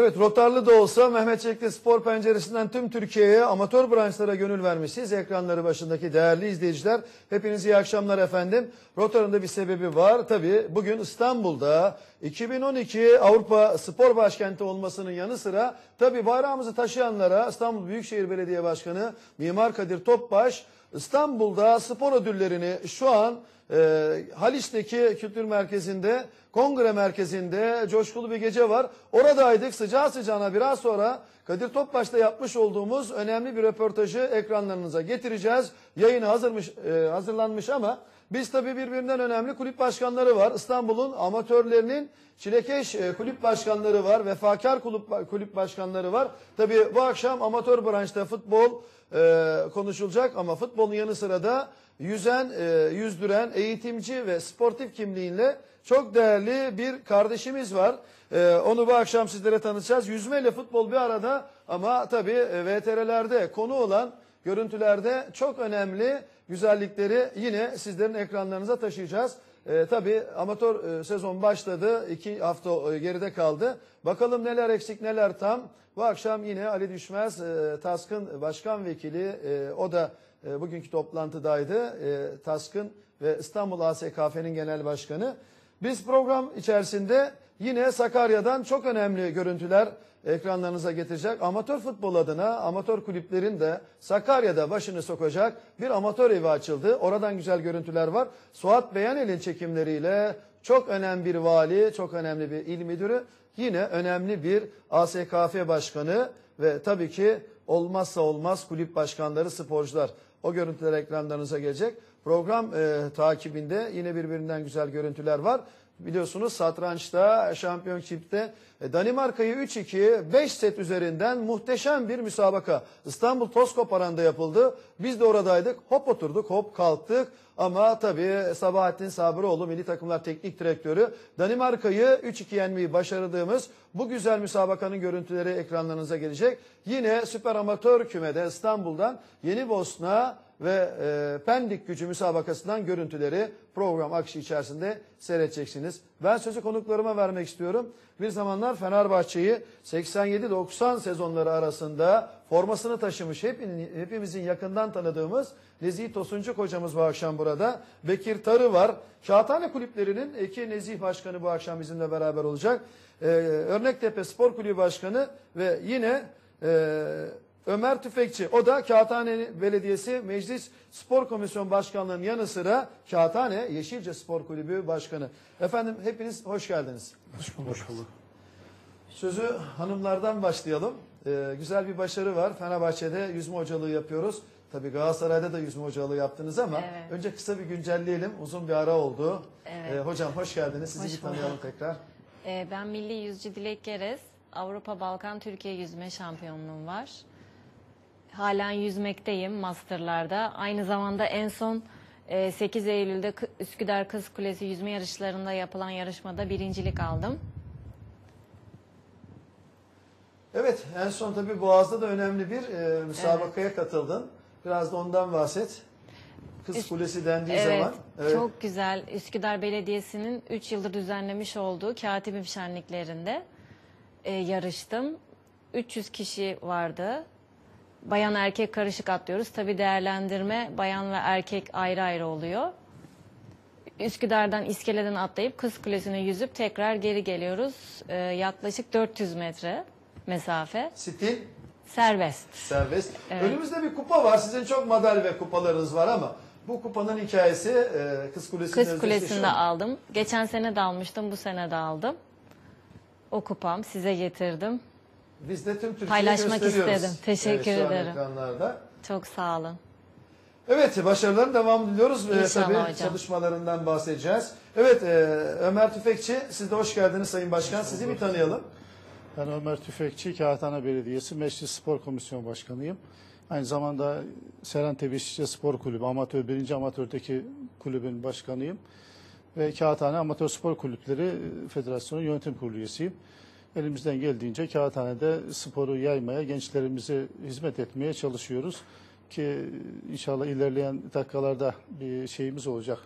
Evet rotarlı da olsa Mehmet Çelikli Spor Penceresi'nden tüm Türkiye'ye amatör branşlara gönül vermişsiniz. Ekranları başındaki değerli izleyiciler hepinize iyi akşamlar efendim. Rotarın bir sebebi var. Tabii bugün İstanbul'da 2012 Avrupa Spor Başkenti olmasının yanı sıra tabii bayrağımızı taşıyanlara İstanbul Büyükşehir Belediye Başkanı Mimar Kadir Topbaş İstanbul'da spor ödüllerini şu an e, Haliç'teki kültür merkezinde, kongre merkezinde coşkulu bir gece var. Oradaydık sıcağı sıcağına biraz sonra Kadir Topbaş'ta yapmış olduğumuz önemli bir röportajı ekranlarınıza getireceğiz. Yayını hazırmış, e, hazırlanmış ama biz tabii birbirinden önemli kulüp başkanları var. İstanbul'un amatörlerinin çilekeş e, kulüp başkanları var. Vefakar kulüp, kulüp başkanları var. Tabii bu akşam amatör branşta futbol e, konuşulacak ama futbolun yanı sıra da yüzen, e, yüzdüren, eğitimci ve sportif kimliğiyle çok değerli bir kardeşimiz var. E, onu bu akşam sizlere tanıtacağız. Yüzme ile futbol bir arada ama tabii e, VTR'lerde konu olan görüntülerde çok önemli güzellikleri yine sizlerin ekranlarınıza taşıyacağız. E, tabii amatör e, sezon başladı. iki hafta e, geride kaldı. Bakalım neler eksik neler tam. Bu akşam yine Ali Düşmez e, Task'ın başkan vekili e, o da e, bugünkü toplantıdaydı. E, Task'ın ve İstanbul ASKF'nin genel başkanı. Biz program içerisinde yine Sakarya'dan çok önemli görüntüler ekranlarınıza getirecek. Amatör futbol adına amatör kulüplerin de Sakarya'da başını sokacak bir amatör evi açıldı. Oradan güzel görüntüler var. Suat Beyanel'in çekimleriyle çok önemli bir vali, çok önemli bir il müdürü, yine önemli bir ASKF başkanı ve tabii ki olmazsa olmaz kulüp başkanları, sporcular. O görüntüler ekranlarınıza gelecek. Program e, takibinde yine birbirinden güzel görüntüler var. Biliyorsunuz satrançta, şampiyonşipte e, Danimarka'yı 3-2, 5 set üzerinden muhteşem bir müsabaka. İstanbul Toskop Aran'da yapıldı. Biz de oradaydık. Hop oturduk, hop kalktık. Ama tabii Sabahattin Sabıroğlu milli takımlar teknik direktörü Danimarka'yı 3-2 yenmeyi başardığımız bu güzel müsabakanın görüntüleri ekranlarınıza gelecek. Yine süper amatör kümede İstanbul'dan Yeni Bosna ve e, Pendik gücü müsabakasından görüntüleri program akışı içerisinde seyredeceksiniz. Ben sözü konuklarıma vermek istiyorum. Bir zamanlar Fenerbahçe'yi 87-90 sezonları arasında formasını taşımış hepin, hepimizin yakından tanıdığımız Nezih Tosuncuk hocamız bu akşam burada. Bekir Tarı var. Kağıthane kulüplerinin iki Nezih Başkanı bu akşam bizimle beraber olacak. Ee, Örnektepe Spor Kulübü Başkanı ve yine e, Ömer Tüfekçi. O da Kağıthane Belediyesi Meclis Spor Komisyon Başkanlığı'nın yanı sıra Kağıthane Yeşilce Spor Kulübü Başkanı. Efendim hepiniz hoş geldiniz. Hoş bulduk. Hoş bulduk. Sözü hanımlardan başlayalım. Ee, güzel bir başarı var. Fenerbahçe'de yüzme hocalığı yapıyoruz. Tabii Galatasaray'da da yüzme hocalığı yaptınız ama Evet. önce kısa bir güncelleyelim. Uzun bir ara oldu. Evet. Ee, hocam hoş geldiniz. Sizi Hoş bir tanıyalım tekrar. Ee, ben milli yüzücü Dilek Gerez. Avrupa Balkan Türkiye yüzme şampiyonluğum var. Halen yüzmekteyim masterlarda. Aynı zamanda en son e, 8 Eylül'de Kı- Üsküdar Kız Kulesi yüzme yarışlarında yapılan yarışmada birincilik aldım. Evet en son tabii Boğaz'da da önemli bir e, müsabakaya katıldın. Biraz da ondan bahset. Kız Üst- Kulesi dendiği zaman. Evet. çok güzel. Üsküdar Belediyesi'nin 3 yıldır düzenlemiş olduğu Katibim Şenliklerinde e, yarıştım. 300 kişi vardı. Bayan erkek karışık atlıyoruz. Tabii değerlendirme bayan ve erkek ayrı ayrı oluyor. Üsküdar'dan iskeleden atlayıp Kız Kulesi'ne yüzüp tekrar geri geliyoruz. E, yaklaşık 400 metre mesafe. Stil Serbest. serbest. Evet. Önümüzde bir kupa var. Sizin çok madalya ve kupalarınız var ama bu kupanın hikayesi e, Kız Kulesi'nde Kız Kulesi'nde aldım. Geçen sene de almıştım, bu sene de aldım. O kupam size getirdim. Biz de tüm Türkiye'yi Paylaşmak gösteriyoruz. istedim. Teşekkür evet, şu an ederim. ekranlarda. Çok sağ olun. Evet, başarıların devam diliyoruz. Ee, İnşallah tabii hocam. çalışmalarından bahsedeceğiz. Evet, e, Ömer Tüfekçi, siz de hoş geldiniz Sayın Başkan. Sizi bir tanıyalım. Ben Ömer Tüfekçi, Kağıthane Belediyesi Meclis Spor Komisyonu Başkanıyım. Aynı zamanda Seren Tebeşişçi Spor Kulübü, amatör, birinci amatördeki kulübün başkanıyım. Ve Kağıthane Amatör Spor Kulüpleri Federasyonu Yönetim Kurulu üyesiyim. Elimizden geldiğince Kağıthane'de sporu yaymaya, gençlerimize hizmet etmeye çalışıyoruz. Ki inşallah ilerleyen dakikalarda bir şeyimiz olacak.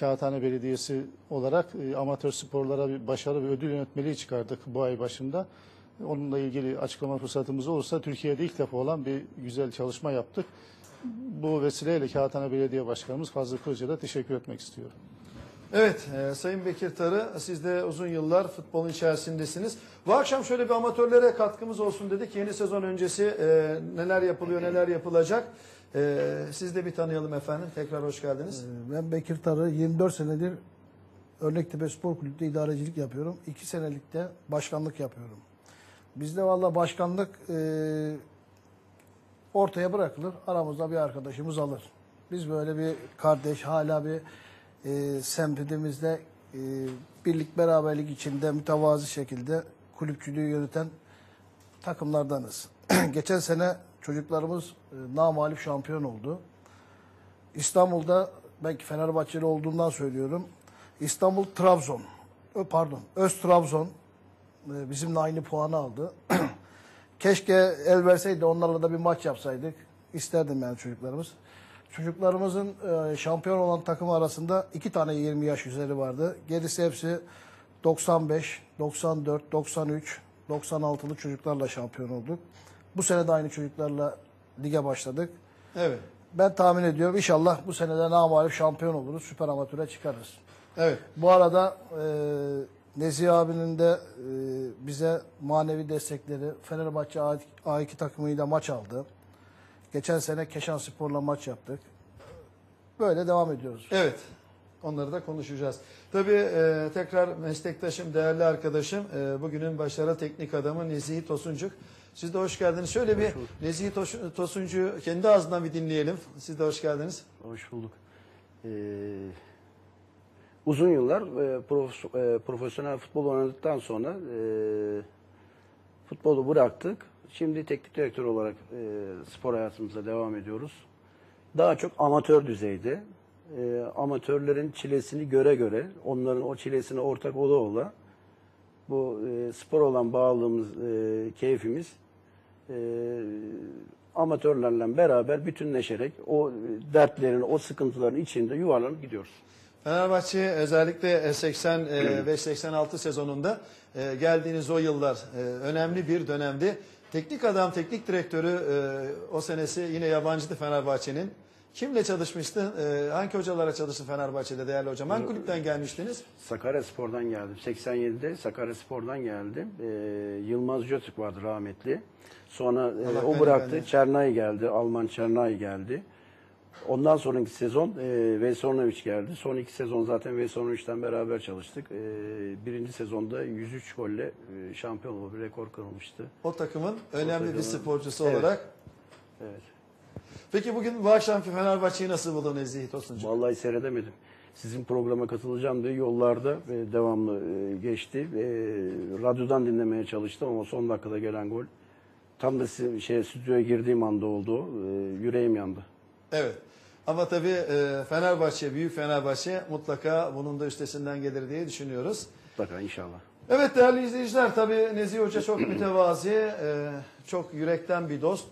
Kağıthane Belediyesi olarak e, amatör sporlara bir başarı ve ödül yönetmeliği çıkardık bu ay başında. Onunla ilgili açıklama fırsatımız olursa Türkiye'de ilk defa olan bir güzel çalışma yaptık. Bu vesileyle Kağıthane Belediye Başkanımız Fazıl Kılıç'a da teşekkür etmek istiyorum. Evet, e, Sayın Bekir Tarı, siz de uzun yıllar futbolun içerisindesiniz. Bu akşam şöyle bir amatörlere katkımız olsun dedik. Yeni sezon öncesi e, neler yapılıyor, neler yapılacak. E, siz de bir tanıyalım efendim. Tekrar hoş geldiniz. Ben Bekir Tarı 24 senedir Örnektepe Spor Kulübü'nde idarecilik yapıyorum. 2 senelik de başkanlık yapıyorum. Bizde valla başkanlık e, ortaya bırakılır. Aramızda bir arkadaşımız alır. Biz böyle bir kardeş hala bir e, semtimizde e, birlik beraberlik içinde mütevazi şekilde kulüpçülüğü yöneten takımlardanız. Geçen sene çocuklarımız e, namalip şampiyon oldu. İstanbul'da belki Fenerbahçeli olduğumdan söylüyorum. İstanbul Trabzon. Ö, Pardon. Öz Trabzon e, bizimle aynı puanı aldı. Keşke el verseydi onlarla da bir maç yapsaydık. İsterdim yani çocuklarımız. Çocuklarımızın e, şampiyon olan takım arasında iki tane 20 yaş üzeri vardı. Gerisi hepsi 95, 94, 93, 96'lı çocuklarla şampiyon olduk. Bu sene de aynı çocuklarla lige başladık. Evet, Ben tahmin ediyorum inşallah bu senede namalip şampiyon oluruz. Süper amatöre çıkarız. evet. Bu arada e, Nezih abinin de e, bize manevi destekleri Fenerbahçe A- A2 takımıyla maç aldı. Geçen sene Keşan Spor'la maç yaptık. Böyle devam ediyoruz. Evet. Onları da konuşacağız. Tabii e, tekrar meslektaşım, değerli arkadaşım, e, bugünün başarılı teknik adamı Nezihi Tosuncuk. Siz de hoş geldiniz. Şöyle bir Nezihi Toş- Tosuncuk'u kendi ağzından bir dinleyelim. Siz de hoş geldiniz. Hoş bulduk. Ee, uzun yıllar e, prof- e, profesyonel futbol oynadıktan sonra e, futbolu bıraktık. Şimdi teknik direktör olarak e, spor hayatımıza devam ediyoruz. Daha çok amatör düzeyde. e, amatörlerin çilesini göre göre, onların o çilesine ortak ola ola bu e, spor olan bağlılığımız, e, keyfimiz e, amatörlerle beraber bütünleşerek o e, dertlerin, o sıkıntıların içinde yuvarlanıp gidiyoruz. Fenerbahçe özellikle 80 e, 86 sezonunda e, geldiğiniz o yıllar e, önemli bir dönemdi. Teknik adam, teknik direktörü e, o senesi yine yabancıydı Fenerbahçe'nin. Kimle çalışmıştı? E, hangi hocalara çalıştı Fenerbahçe'de değerli hocam? Hangi kulüpten gelmiştiniz? Sakarya Spor'dan geldim. 87'de Sakarya Spor'dan geldim. E, Yılmaz Jötürk vardı rahmetli. Sonra e, Allah o bıraktı. gani. Çernay geldi. Alman Çernay geldi. Ondan sonraki sezon e, Vesonovic geldi. Son iki sezon zaten Vesonovic'ten beraber çalıştık. E, birinci sezonda 103 golle e, şampiyon oldu. Bir rekor kırılmıştı. O takımın önemli bir takımın- sporcusu Evet. olarak. Evet. Peki bugün bu akşamki Fenerbahçe'yi nasıl buldun Nezih Tosuncu? Vallahi seyredemedim. Sizin programa katılacağım diye yollarda e, devamlı e, geçti. E, radyodan dinlemeye çalıştım ama son dakikada gelen gol tam da si- şey stüdyoya girdiğim anda oldu. o. E, yüreğim yandı. Evet. Ama tabii e, Fenerbahçe, büyük Fenerbahçe mutlaka bunun da üstesinden gelir diye düşünüyoruz. Mutlaka inşallah. Evet değerli izleyiciler tabii Nezih Hoca çok mütevazi, e, çok yürekten bir dost.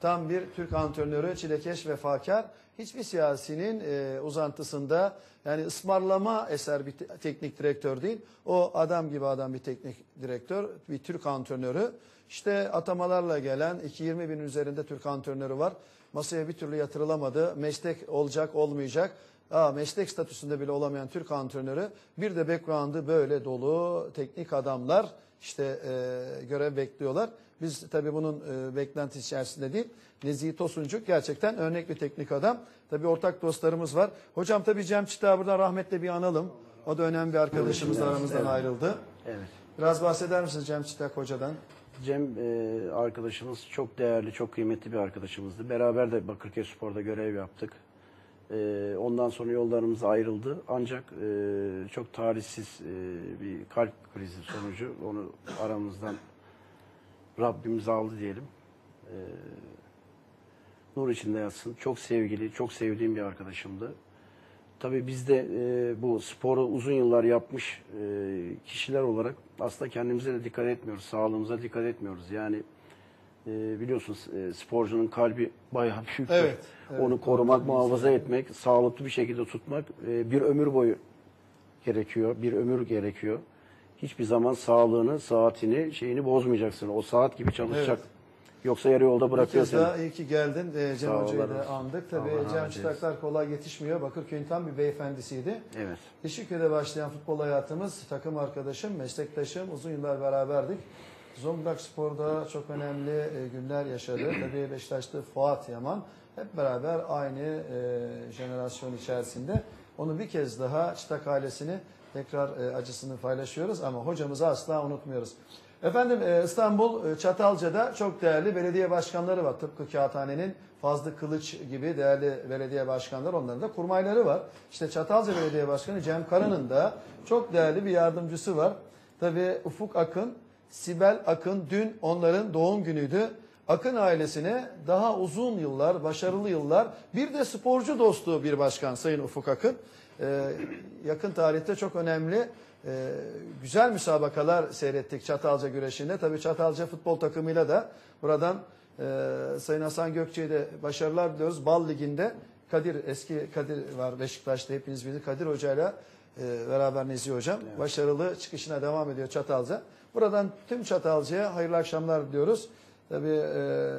Tam bir Türk antrenörü, çilekeş, vefakar. Hiçbir siyasinin e, uzantısında yani ısmarlama eser bir te- teknik direktör değil. O adam gibi adam bir teknik direktör, bir Türk antrenörü. İşte atamalarla gelen 2-20 bin üzerinde Türk antrenörü var. Masaya bir türlü yatırılamadı. Meslek olacak, olmayacak. Aa, meslek statüsünde bile olamayan Türk antrenörü. Bir de background'ı böyle dolu teknik adamlar işte e, görev bekliyorlar. Biz tabii bunun e, beklentisi içerisinde değil. Nezih Tosuncuk gerçekten örnek bir teknik adam. Tabii ortak dostlarımız var. Hocam tabii Cem Çiftağ'ı buradan rahmetle bir analım. O da önemli bir arkadaşımız da aramızdan ayrıldı. Evet. Biraz bahseder misiniz Cem Çitak hocadan? Cem e, arkadaşımız çok değerli, çok kıymetli bir arkadaşımızdı. Beraber de Bakırköy Spor'da görev yaptık. E, ondan sonra yollarımız ayrıldı. Ancak e, çok talihsiz e, bir kalp krizi sonucu onu aramızdan Rabbimiz aldı diyelim. E, nur içinde yatsın. Çok sevgili, çok sevdiğim bir arkadaşımdı. Tabii biz de e, bu sporu uzun yıllar yapmış e, kişiler olarak aslında kendimize de dikkat etmiyoruz, sağlığımıza dikkat etmiyoruz. Yani e, biliyorsunuz e, sporcunun kalbi bayağı büyüktür. Evet, evet. Onu korumak, muhafaza etmek, sağlıklı bir şekilde tutmak e, bir ömür boyu gerekiyor, bir ömür gerekiyor. Hiçbir zaman sağlığını, saatini, şeyini bozmayacaksın. O saat gibi çalışacak. Evet. Yoksa yarı yolda bırakıyor seni. daha iyi ki geldin. Ee, Cem Sağ Hoca'yı da andık. Tabii Allah Cem Çıtaklar kolay yetişmiyor. Bakırköy'ün tam bir beyefendisiydi. Evet. Yeşilköy'de başlayan futbol hayatımız, takım arkadaşım, meslektaşım, uzun yıllar beraberdik. Zonguldak Spor'da çok önemli e, günler yaşadı. Tabii Beşiktaş'ta Fuat Yaman. Hep beraber aynı e, jenerasyon içerisinde. Onu bir kez daha Çıtak ailesini tekrar e, acısını paylaşıyoruz ama hocamızı asla unutmuyoruz. Efendim e, İstanbul e, Çatalca'da çok değerli belediye başkanları var. Tıpkı Kağıthane'nin Fazlı Kılıç gibi değerli belediye başkanları onların da kurmayları var. İşte Çatalca Belediye Başkanı Cem Kara'nın da çok değerli bir yardımcısı var. Tabii Ufuk Akın, Sibel Akın dün onların doğum günüydü. Akın ailesine daha uzun yıllar, başarılı yıllar, bir de sporcu dostu bir başkan Sayın Ufuk Akın. Ee, yakın tarihte çok önemli e, güzel müsabakalar seyrettik Çatalca güreşinde. Tabii Çatalca futbol takımıyla da buradan e, Sayın Hasan Gökçe'ye de başarılar diliyoruz. Bal Ligi'nde Kadir, eski Kadir var Beşiktaş'ta hepiniz bilir. Kadir Hoca'yla e, beraber Nezih Hocam başarılı çıkışına devam ediyor Çatalca. Buradan tüm Çatalca'ya hayırlı akşamlar diliyoruz. Tabii e,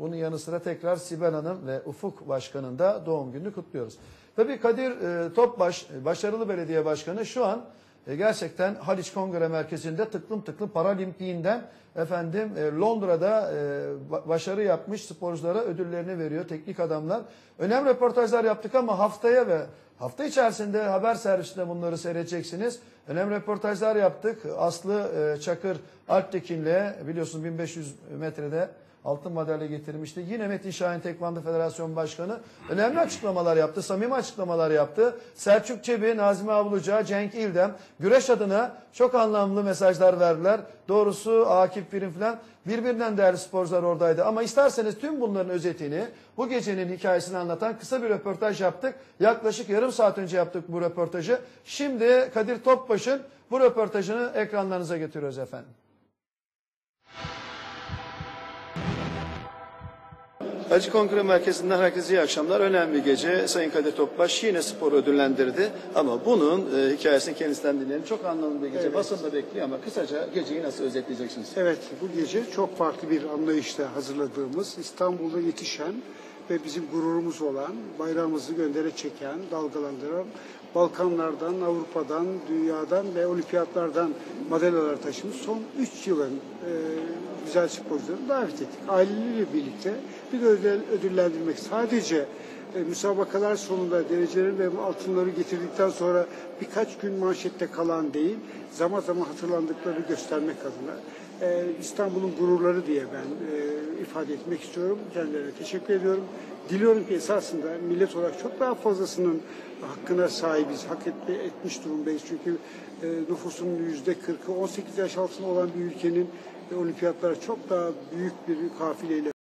bunun yanı sıra tekrar Sibel Hanım ve Ufuk Başkan'ın da doğum gününü kutluyoruz. Tabii Kadir e, Topbaş, e, başarılı belediye başkanı şu an e, gerçekten Haliç Kongre Merkezi'nde tıklım tıklım paralimpiğinden efendim e, Londra'da e, ba- başarı yapmış sporculara ödüllerini veriyor teknik adamlar. Önemli röportajlar yaptık ama haftaya ve hafta içerisinde haber servisinde bunları seyredeceksiniz. Önemli röportajlar yaptık. Aslı e, Çakır Alptekin'le biliyorsunuz 1500 metrede altın madalya getirmişti. Yine Metin Şahin Tekvando Federasyon Başkanı önemli açıklamalar yaptı, samimi açıklamalar yaptı. Selçuk Çebi, Nazmi Avluca, Cenk İldem güreş adına çok anlamlı mesajlar verdiler. Doğrusu Akif Pirin falan birbirinden değerli sporcular oradaydı. Ama isterseniz tüm bunların özetini, bu gecenin hikayesini anlatan kısa bir röportaj yaptık. Yaklaşık yarım saat önce yaptık bu röportajı. Şimdi Kadir Topbaş'ın bu röportajını ekranlarınıza getiriyoruz efendim. Hacı Kongre Merkezi'nden herkese iyi akşamlar. Önemli bir gece. Sayın Kadir Topbaş yine spor ödüllendirdi. Ama bunun e, hikayesini kendisinden dinleyelim. Çok anlamlı bir gece. Basın da bekliyor ama kısaca geceyi nasıl özetleyeceksiniz? Evet, bu gece çok farklı bir anlayışla hazırladığımız, İstanbul'da yetişen ve bizim gururumuz olan, bayrağımızı göndere çeken, dalgalandıran, Balkanlardan, Avrupa'dan, dünyadan ve olimpiyatlardan madalyalar taşımış son 3 yılın e, güzel sporcularını davet ettik. Aileleriyle birlikte bir ödül, ödüllendirmek sadece e, müsabakalar sonunda dereceleri ve altınları getirdikten sonra birkaç gün manşette kalan değil, zaman zaman hatırlandıkları göstermek adına e, İstanbul'un gururları diye ben e, ifade etmek istiyorum. Kendilerine teşekkür ediyorum. Diliyorum ki esasında millet olarak çok daha fazlasının hakkına sahibiz, hak etme, etmiş durumdayız. Çünkü e, nüfusun yüzde 40'ı 18 yaş altında olan bir ülkenin e, olimpiyatlara çok daha büyük bir kafileyle